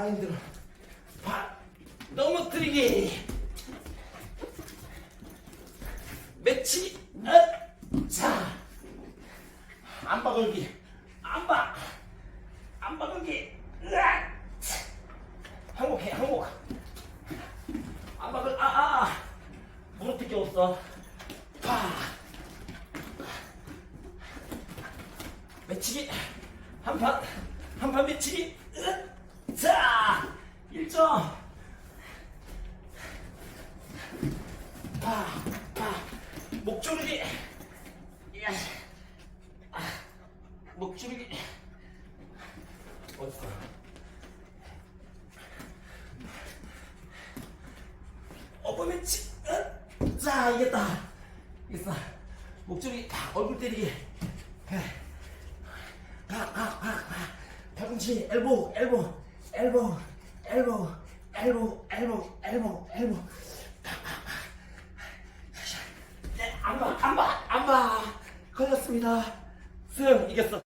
아 힘들어. 바 넘어뜨리기. 매치. 어? 자. 안바 걸기. 안바. 안바 걸기. 으악. 항복해 항복. 안바 걸. 아아. 아. 무릎 게 없어. 파. 매치기. 한판. 한판 매치기. 으악. 자. 파. 파. 목조르기. 야. 아. 목줄기 어딨어? 어버매치 자 이겼다 이겼어 팍 얼굴 때리기 팍팍팍팍 팔꿈치 엘보 엘보 엘보 엘보 엘보 엘보 엘보 엘보 팍팍팍 네, 안봐 안봐 안봐. 걸렸습니다. 승 이겼어